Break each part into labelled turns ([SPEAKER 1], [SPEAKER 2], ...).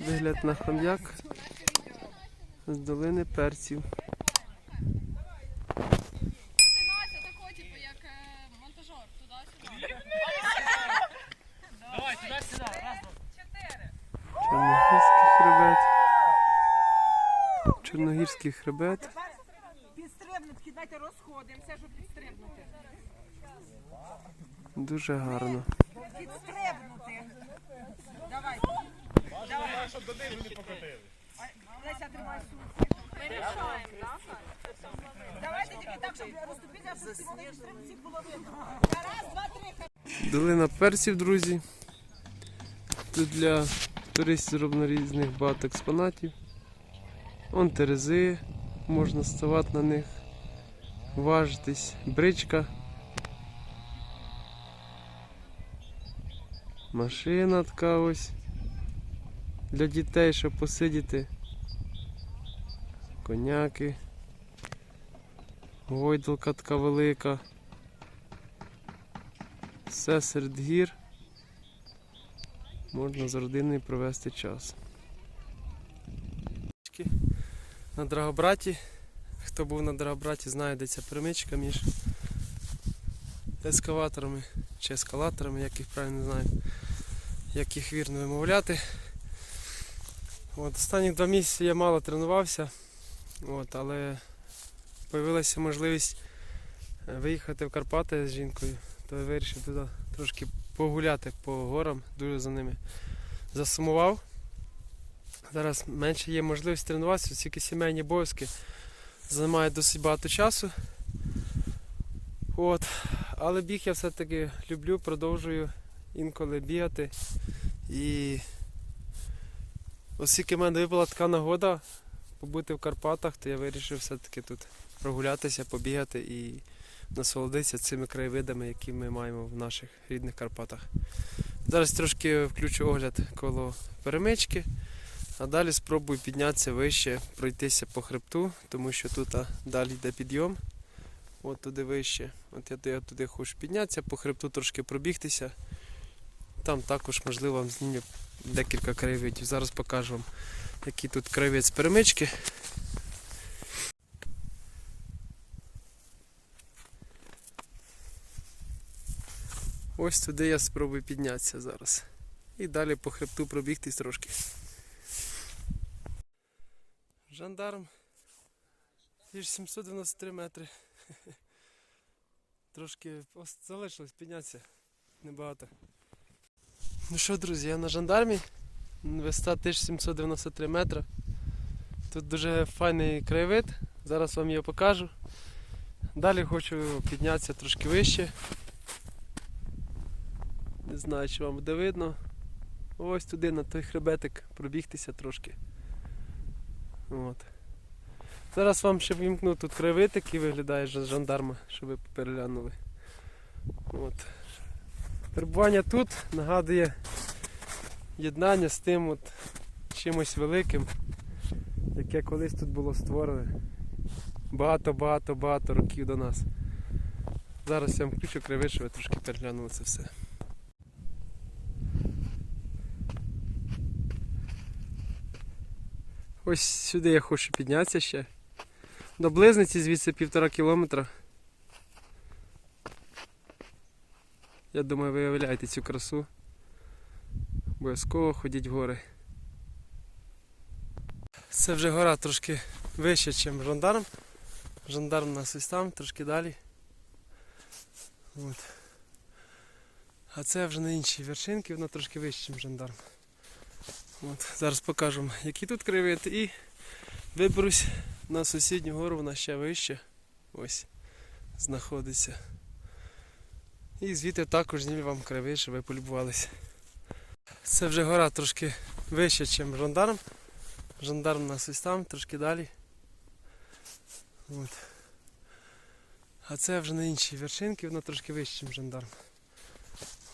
[SPEAKER 1] Вигляд на хам'як з долини перців. Чорногірський хребет. Чорногірський хребет.
[SPEAKER 2] Підстрибнути, давайте розходимося, щоб підстрибнути.
[SPEAKER 1] Дуже гарно.
[SPEAKER 2] Давай.
[SPEAKER 3] Щоб до низу не покотили.
[SPEAKER 2] Леся, тримай сумку.
[SPEAKER 4] Вирішаємо, так?
[SPEAKER 2] Давайте тільки так, щоб розступитися, щоб всі вони всіх було видно. Раз, два, три.
[SPEAKER 1] Долина перців, друзі. Тут для туристів зроблено різних багато експонатів. Вон терези, можна ставати на них, важитись, бричка. Машина така ось. Для дітей, щоб посидіти. Коняки. Гойдалка така велика. Все серед гір. Можна з родиною провести час. На Драгобраті. Хто був на Драгобраті, знає, де ця перемичка між ескаваторами чи ескалаторами, як їх правильно знаю, як їх вірно вимовляти. От, останні два місяці я мало тренувався, от, але з'явилася можливість е, виїхати в Карпати з жінкою, то я вирішив туди трошки погуляти по горам, дуже за ними засумував. Зараз менше є можливість тренуватися, тільки сімейні обов'язки займають досить багато часу. От. Але біг я все-таки люблю, продовжую інколи бігати. І оскільки в мене випала така нагода побути в Карпатах, то я вирішив все-таки тут прогулятися, побігати і насолодитися цими краєвидами, які ми маємо в наших рідних Карпатах. Зараз трошки включу огляд коло перемички, а далі спробую піднятися вище, пройтися по хребту, тому що тут далі йде підйом. От туди вище. От я, я туди хочу піднятися, по хребту трошки пробігтися. Там також можливо вам знімлю декілька краєвидів. Зараз покажу вам, який тут краєвид з перемички. Ось туди я спробую піднятися зараз. І далі по хребту пробігтись трошки. Жандарм. Ніж 793 метри. Трошки залишилось піднятися. Небагато. Ну що, друзі, я на жандармі. Висота 1793 метра. Тут дуже файний краєвид. Зараз вам його покажу. Далі хочу піднятися трошки вище. Не знаю, чи вам буде видно. Ось туди на той хребетик пробігтися трошки. От. Зараз вам ще вімкну тут краєвид, який виглядає жандарма, щоб ви переглянули. От. Перебування тут нагадує єднання з тим от чимось великим, яке колись тут було створене. Багато-багато-багато років до нас. Зараз я вам включу щоб ви трошки переглянули це все. Ось сюди я хочу піднятися ще. До близниці звідси півтора кілометра. Я думаю, ви уявляєте цю красу. Обов'язково ходіть в гори. Це вже гора трошки вище, ніж жандарм. Жандарм у нас ось там, трошки далі. От. А це вже на іншій вершинці, вона трошки вище, ніж жандарм. От, зараз покажу, який тут краєвид і виберусь на сусідню гору, вона ще вище. Ось знаходиться. І звідти також знімлю вам краєвид, щоб ви полюбувалися. Це вже гора трошки вище, ніж жандарм. Жандарм у нас ось там, трошки далі. От. А це вже на іншій вершинці, вона трошки вище, ніж жандарм.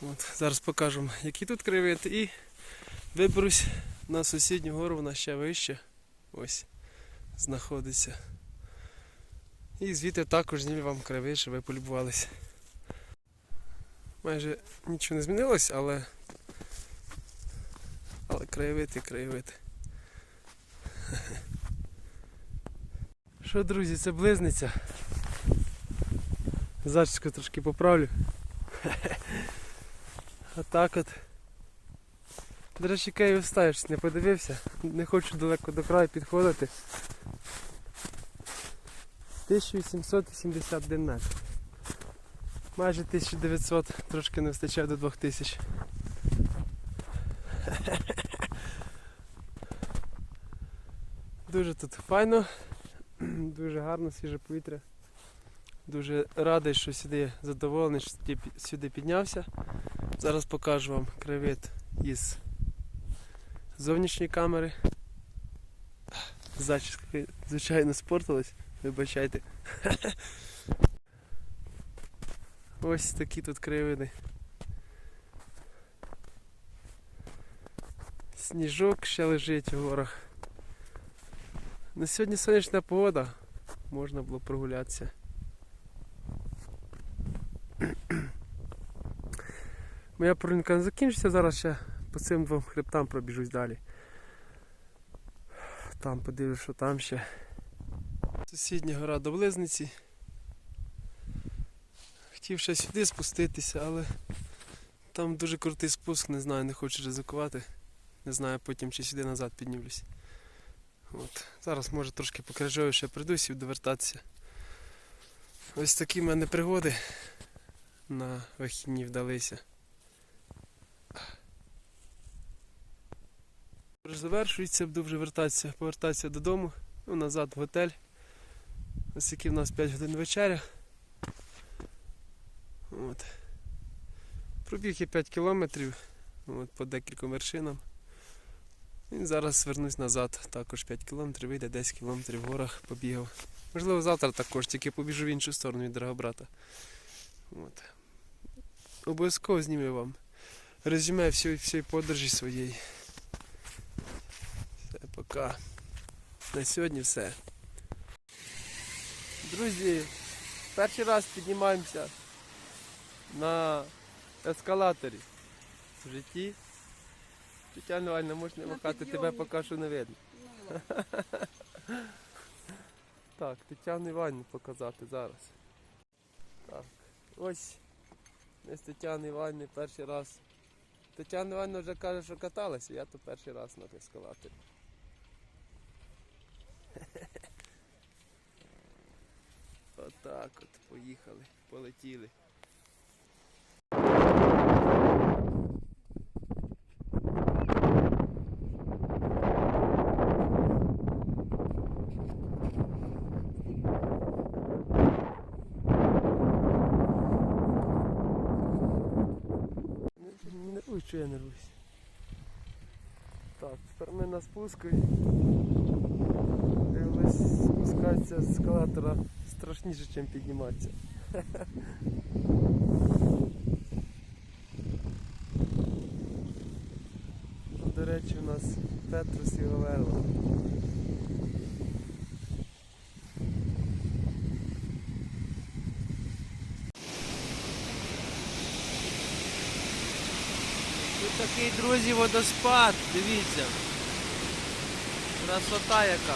[SPEAKER 1] От. Зараз покажу, який тут краєвид і виберусь на сусідню гору, вона ще вище. Ось знаходиться. І звідти також знімлю вам краєвид, щоб ви полюбувалися. Майже нічого не змінилось, але Але краєвид і краєвид. Що, друзі, це близниця. Зачіску трошки поправлю. Отак от. До речі, Київ ставиш, не подивився. Не хочу далеко до краю підходити. 1881 метр. Майже 1900, трошки не вистачає до 2000. Дуже тут файно, дуже гарно, свіже повітря. Дуже радий, що сюди задоволений, що сюди піднявся. Зараз покажу вам краєвид із зовнішньої камери. Зачіска, звичайно, спортилась, вибачайте. Ось такі тут краєвиди. Сніжок ще лежить у горах. На сьогодні сонячна погода. Можна було прогулятися. Моя прогулянка не закінчиться, зараз ще по цим двом хребтам пробіжусь далі. Там подивлюсь, що там ще. Сусідня гора до Близниці. Хотів ще сюди спуститися, але там дуже крутий спуск, не знаю, не хочу ризикувати. Не знаю потім чи сюди назад піднімлюсь. От. Зараз може трошки по крижові ще прийдусь і буду вертатися. Ось такі в мене пригоди на вихідні вдалися. Завершується, буду вже вертатися, повертатися додому, ну, назад в готель. Ось які в нас 5 годин вечеря. От. Пробіг я 5 кілометрів от, по декільком вершинам. І зараз вернусь назад, також 5 кілометрів, вийде 10 кілометрів в горах побігав. Можливо, завтра також, тільки побіжу в іншу сторону від Драгобрата. От. Обов'язково зніму вам резюме всієї, всієї подорожі своєї. Все, пока. На сьогодні все. Друзі, перший раз піднімаємося на ескалаторі в житті. Тетяна Вальна, можна не махати, тебе поки що не видно. Так, Тетяну Іванівну показати зараз. Так, ось ми з Тетяною Іванівною перший раз. Тетяна Іванівна вже каже, що каталася, я то перший раз на ескалаторі. Отак от поїхали, полетіли. Не нервуй, що я нервуюсь. Так, тепер ми на спуску. Дивились, спускатися з ескалатора страшніше, ніж підніматися. До речі, у нас Петрус і Говерла. Тут друзі, водоспад, дивіться. Красота яка.